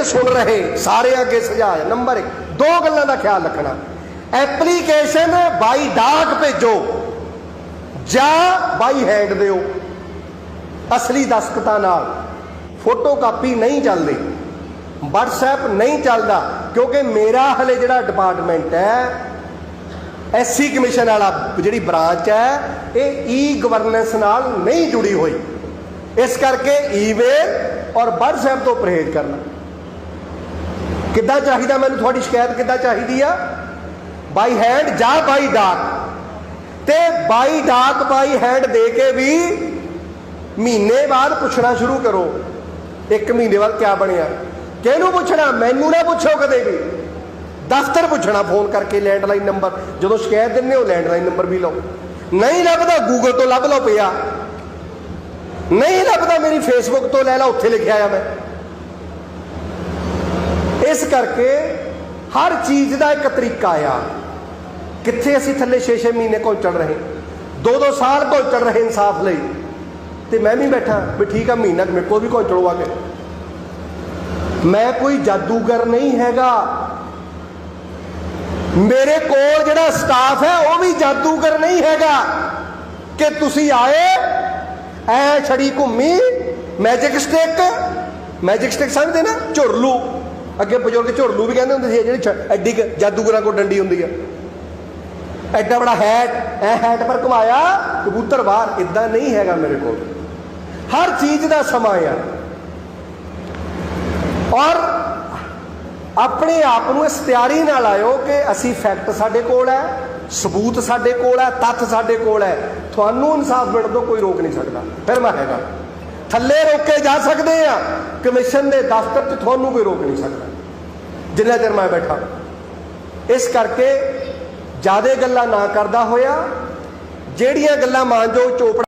ਜਿਹੜੇ ਸੁਣ ਰਹੇ, ਸਾਰੇ ਅੱਗੇ ਸੁਝਾਅ ਨੰਬਰ 1 ਦੋ ਗੱਲਾਂ ਦਾ ਖਿਆਲ ਰੱਖਣਾ। ਐਪਲੀਕੇਸ਼ਨ ਬਾਈ ਡਾਕ ਭੇਜੋ, ਜਾਂ ਬਾਈ ਹੈਂਡ ਦਿਓ, ਅਸਲੀ ਦਸਤਖਤਾਂ ਨਾਲ। ਫੋਟੋ ਨਹੀਂ ਚੱਲਦੀ, WhatsApp ਨਹੀਂ ਚੱਲਦਾ, ਕਿਉਂਕਿ ਮੇਰਾ ਹਲੇ ਜਿਹੜਾ ਡਿਪਾਰਟਮੈਂਟ ਹੈ ਐਸਸੀ ਕਮਿਸ਼ਨ ਵਾਲਾ ਜਿਹੜੀ ਬ੍ਰਾਂਚ ਹੈ, ਇਹ ਈ ਗਵਰਨੈਂਸ ਨਾਲ ਨਹੀਂ ਜੁੜੀ ਹੋਈ। ਇਸ ਕਰਕੇ ਈਮੇਲ ਔਰ WhatsApp ਤੋਂ ਪਰਹੇਜ਼ ਕਰਨਾ। ਕਿੱਦਾਂ ਚਾਹੀਦਾ ਮੈਨੂੰ ਤੁਹਾਡੀ ਸ਼ਿਕਾਇਤ ਕਿੱਦਾਂ ਚਾਹੀਦੀ ਆ? ਬਾਈ ਹੈਂਡ ਜਾਂ ਬਾਈ ਡਾਕ? ਤੇ ਬਾਈ ਡਾਕ, ਬਾਈ ਹੈਂਡ ਦੇ ਕੇ ਵੀ ਮਹੀਨੇ ਬਾਅਦ ਪੁੱਛਣਾ ਸ਼ੁਰੂ ਕਰੋ। ਇੱਕ ਮਹੀਨੇ ਬਾਅਦ ਕਿਆ ਬਣਿਆ? ਕਿਹਨੂੰ ਪੁੱਛਣਾ? ਮੈਨੂੰ ਨਾ ਪੁੱਛੋ ਕਦੇ ਵੀ। ਦਫ਼ਤਰ ਪੁੱਛਣਾ, ਫੋਨ ਕਰਕੇ ਲੈਂਡਲਾਈਨ ਨੰਬਰ ਜਦੋਂ ਸ਼ਿਕਾਇਤ ਦਿੰਦੇ ਹੋ ਲੈਂਡਲਾਈਨ ਨੰਬਰ ਵੀ ਲਓ। ਨਹੀਂ ਲੱਭਦਾ ਗੂਗਲ ਤੋਂ ਲੱਭ ਲਓ ਪਿਆ। ਨਹੀਂ ਲੱਭਦਾ, ਮੇਰੀ ਫੇਸਬੁੱਕ ਤੋਂ ਲੈ ਲਾ, ਉੱਥੇ ਲਿਖਿਆ ਆ ਮੈਂ। ਇਸ ਕਰਕੇ ਹਰ ਚੀਜ਼ ਦਾ ਇੱਕ ਤਰੀਕਾ ਆ। ਕਿੱਥੇ ਅਸੀਂ ਥੱਲੇ 6-6 ਮਹੀਨੇ ਘੋਚੜ ਰਹੇ 2-2 ਸਾਲ ਘੋਚੜ ਰਹੇ ਇਨਸਾਫ ਲਈ, ਤੇ ਮੈਂ ਵੀ ਬੈਠਾ ਵੀ ਠੀਕ ਆ, ਮਹੀਨਾ ਕੁ ਮੇਰੇ ਕੋਲ ਵੀ ਘੋਚੜੋ ਕੇ। ਮੈਂ ਕੋਈ ਜਾਦੂਗਰ ਨਹੀਂ ਹੈਗਾ। ਮੇਰੇ ਕੋਲ ਜਿਹੜਾ ਸਟਾਫ ਹੈ, ਉਹ ਵੀ ਜਾਦੂਗਰ ਨਹੀਂ ਹੈਗਾ। ਕਿ ਤੁਸੀਂ ਆਏ, ਐ ਛੜੀ ਘੁੰਮੀ ਮੈਜਿਕ ਸਟਿਕ ਮੈਜਿਕ ਸਟਿਕ ਸਮਝਦੇ ਨਾ, ਝੁਰਲੂ। ਅੱਗੇ ਬਜ਼ੁਰਗ ਝੁਰਲੂ ਵੀ ਕਹਿੰਦੇ ਹੁੰਦੇ ਸੀ ਜਿਹੜੀ ਐਡੀ ਕੁ ਜਾਦੂਗਰਾਂ ਕੋਲ ਡੰਡੀ ਹੁੰਦੀ ਆ। ਐਡਾ ਬੜਾ ਹੈਟ ਐ ਹੈਟ ਪਰ ਘੁਮਾਇਆ, ਕਬੂਤਰ ਬਾਹਰ ਇਦਾਂ ਨਹੀਂ ਹੈਗਾ ਮੇਰੇ ਕੋਲ। ਹਰ ਚੀਜ਼ ਦਾ ਸਮਾਂ ਆ। ਔਰ ਆਪਣੇ ਆਪ ਨੂੰ ਇਸ ਤਿਆਰੀ ਨਾਲ ਆਇਓ ਕਿ ਅਸੀਂ ਫੈਕਟ ਸਾਡੇ ਕੋਲ ਹੈ, ਸਬੂਤ ਸਾਡੇ ਕੋਲ ਹੈ, ਤੱਥ ਸਾਡੇ ਕੋਲ ਹੈ। ਤੁਹਾਨੂੰ ਇਨਸਾਫ ਮਿਲਣ ਤੋਂ ਕੋਈ ਰੋਕ ਨਹੀਂ ਸਕਦਾ। ਫਿਰ ਮੈਂ ਹੈਗਾ। ਥੱਲੇ ਰੋਕੇ ਜਾ ਸਕਦੇ ਆ। ਕਮਿਸ਼ਨ ਦੇ ਦਫ਼ਤਰ 'ਚ ਤੁਹਾਨੂੰ ਕੋਈ ਰੋਕ ਨਹੀਂ ਸਕਦਾ। ਜਿੰਨਾ ਚਿਰ ਮੈਂ ਬੈਠਾ। ਇਸ ਕਰਕੇ ਜਿਆਦੇ ਗੱਲਾਂ ਨਾ ਕਰਦਾ ਹੋਇਆ, ਜਿਹੜੀਆਂ ਗੱਲਾਂ ਮਾਨਜੋ ਚੋਪੜਾ